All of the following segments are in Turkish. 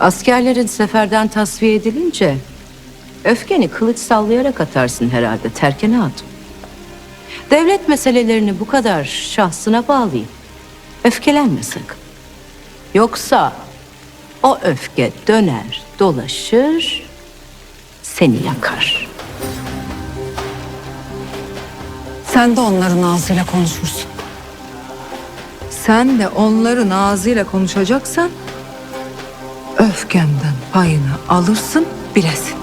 Askerlerin seferden tasfiye edilince öfkeni kılıç sallayarak atarsın herhalde terkene hatun. Devlet meselelerini bu kadar şahsına bağlayıp öfkelenme sakın. Yoksa o öfke döner dolaşır seni yakar. Sen de onların ağzıyla konuşursun. Sen de onların ağzıyla konuşacaksan öfkemden payını alırsın bilesin.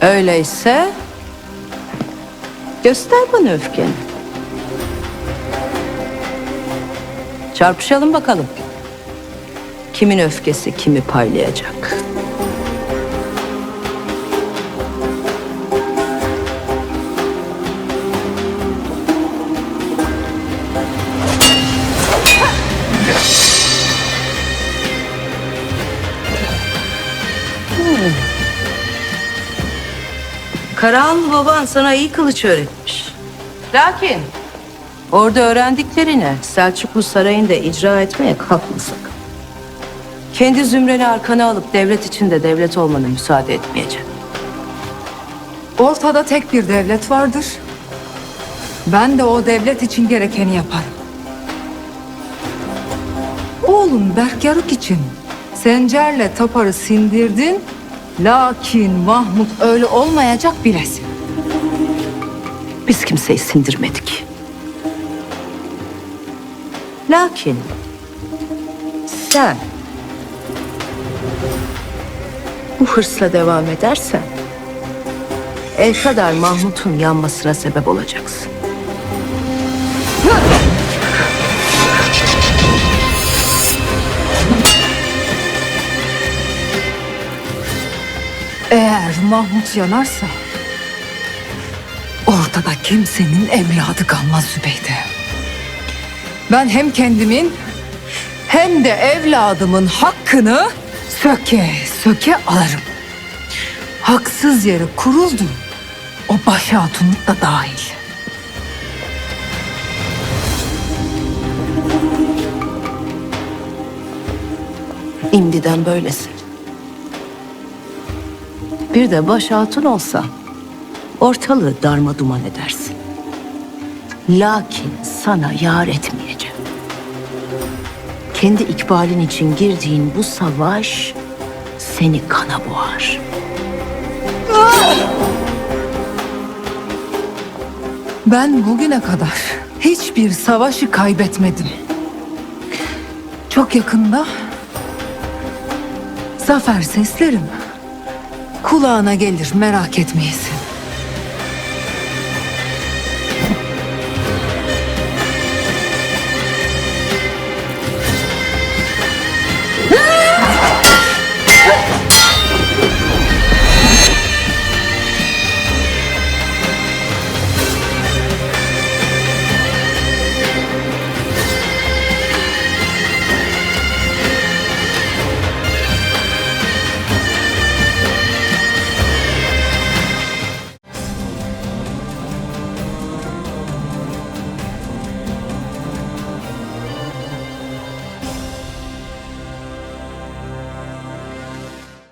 Öyleyse göster bana öfkeni. Çarpışalım bakalım. Kimin öfkesi kimi paylayacak? Karahanlı baban sana iyi kılıç öğretmiş. Lakin orada öğrendiklerini Selçuklu Sarayı'nda icra etmeye kalkma sakın. Kendi zümreni arkana alıp devlet içinde devlet olmana müsaade etmeyeceğim. Ortada tek bir devlet vardır. Ben de o devlet için gerekeni yaparım. Oğlum Berkyarık için Sencer'le Tapar'ı sindirdin. Lakin Mahmut öyle olmayacak bilesin. Biz kimseyi sindirmedik. Lakin sen bu hırsla devam edersen el kadar Mahmut'un yanmasına sebep olacaksın. Eğer Mahmut yanarsa ortada kimsenin evladı kalmaz Zübeyde. Ben hem kendimin hem de evladımın hakkını söke söke alırım. Haksız yere kuruldum. O baş hatunluk da dahil. İmdiden böylesin. Bir de baş hatun olsa ortalığı darma duman edersin. Lakin sana yar etmeyeceğim. Kendi ikbalin için girdiğin bu savaş seni kana boğar. Ben bugüne kadar hiçbir savaşı kaybetmedim. Çok yakında zafer seslerim kulağına gelir merak etmeyesin.